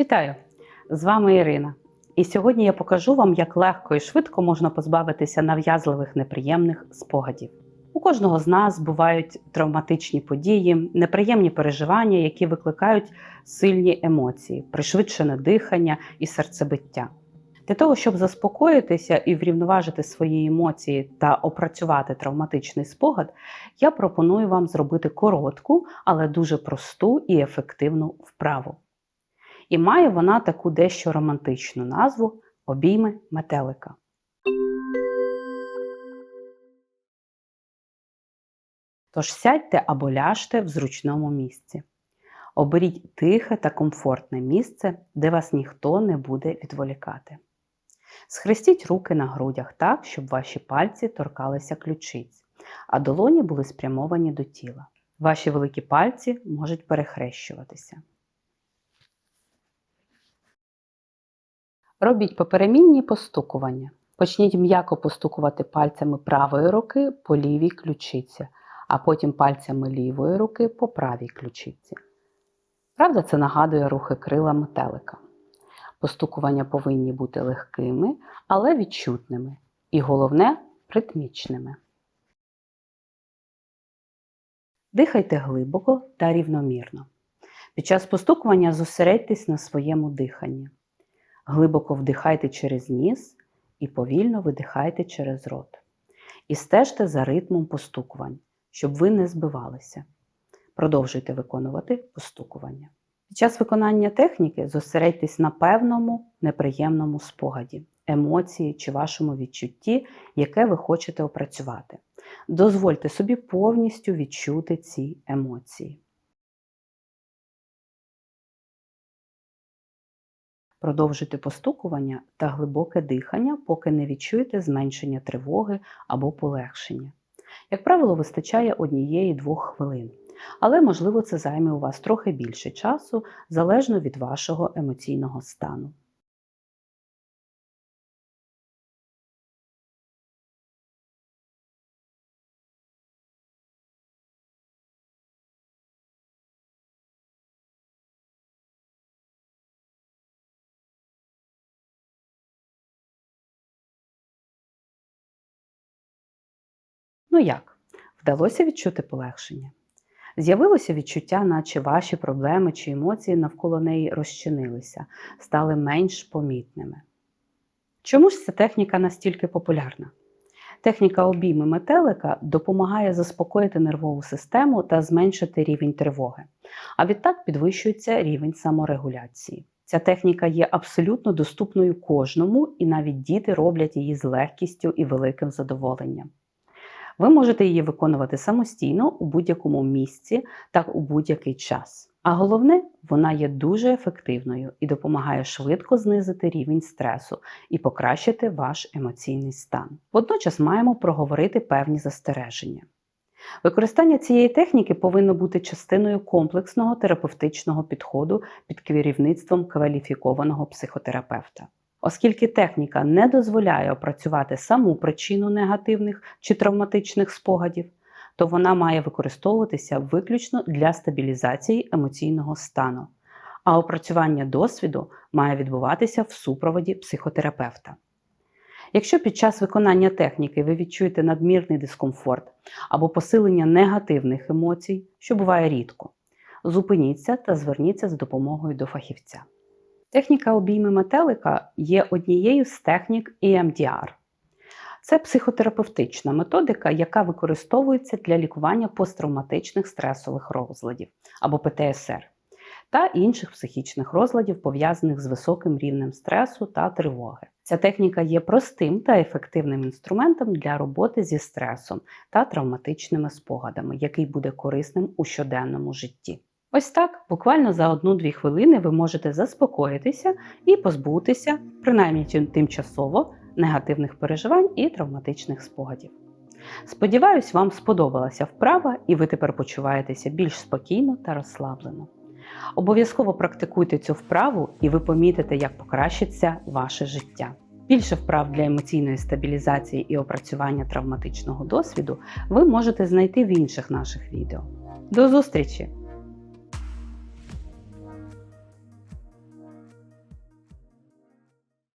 Вітаю! З вами Ірина. І сьогодні я покажу вам, як легко і швидко можна позбавитися нав'язливих неприємних спогадів. У кожного з нас бувають травматичні події, неприємні переживання, які викликають сильні емоції, пришвидшене дихання і серцебиття. Для того, щоб заспокоїтися і врівноважити свої емоції та опрацювати травматичний спогад, я пропоную вам зробити коротку, але дуже просту і ефективну вправу. І має вона таку дещо романтичну назву обійми метелика. Тож сядьте або ляжте в зручному місці. Оберіть тихе та комфортне місце, де вас ніхто не буде відволікати. Схрестіть руки на грудях так, щоб ваші пальці торкалися ключиць, а долоні були спрямовані до тіла. Ваші великі пальці можуть перехрещуватися. Робіть поперемінні постукування. Почніть м'яко постукувати пальцями правої руки по лівій ключиці, а потім пальцями лівої руки по правій ключиці. Правда, це нагадує рухи крила метелика. Постукування повинні бути легкими, але відчутними. І головне ритмічними. Дихайте глибоко та рівномірно. Під час постукування зосередьтесь на своєму диханні. Глибоко вдихайте через ніс і повільно видихайте через рот. І стежте за ритмом постукувань, щоб ви не збивалися. Продовжуйте виконувати постукування. Під час виконання техніки зосередьтесь на певному неприємному спогаді, емоції чи вашому відчутті, яке ви хочете опрацювати. Дозвольте собі повністю відчути ці емоції. Продовжуйте постукування та глибоке дихання, поки не відчуєте зменшення тривоги або полегшення. Як правило, вистачає однієї-двох хвилин, але можливо це займе у вас трохи більше часу, залежно від вашого емоційного стану. Ну як? Вдалося відчути полегшення? З'явилося відчуття, наче ваші проблеми чи емоції навколо неї розчинилися, стали менш помітними. Чому ж ця техніка настільки популярна? Техніка обійми метелика допомагає заспокоїти нервову систему та зменшити рівень тривоги, а відтак підвищується рівень саморегуляції. Ця техніка є абсолютно доступною кожному, і навіть діти роблять її з легкістю і великим задоволенням. Ви можете її виконувати самостійно у будь-якому місці та у будь-який час. А головне, вона є дуже ефективною і допомагає швидко знизити рівень стресу і покращити ваш емоційний стан. Водночас маємо проговорити певні застереження. Використання цієї техніки повинно бути частиною комплексного терапевтичного підходу під керівництвом кваліфікованого психотерапевта. Оскільки техніка не дозволяє опрацювати саму причину негативних чи травматичних спогадів, то вона має використовуватися виключно для стабілізації емоційного стану, а опрацювання досвіду має відбуватися в супроводі психотерапевта. Якщо під час виконання техніки ви відчуєте надмірний дискомфорт або посилення негативних емоцій, що буває рідко, зупиніться та зверніться з допомогою до фахівця. Техніка обійми метелика є однією з технік EMDR. Це психотерапевтична методика, яка використовується для лікування посттравматичних стресових розладів або ПТСР та інших психічних розладів, пов'язаних з високим рівнем стресу та тривоги. Ця техніка є простим та ефективним інструментом для роботи зі стресом та травматичними спогадами, який буде корисним у щоденному житті. Ось так, буквально за одну-дві хвилини ви можете заспокоїтися і позбутися, принаймні тимчасово, негативних переживань і травматичних спогадів. Сподіваюсь, вам сподобалася вправа і ви тепер почуваєтеся більш спокійно та розслаблено. Обов'язково практикуйте цю вправу, і ви помітите, як покращиться ваше життя. Більше вправ для емоційної стабілізації і опрацювання травматичного досвіду ви можете знайти в інших наших відео. До зустрічі!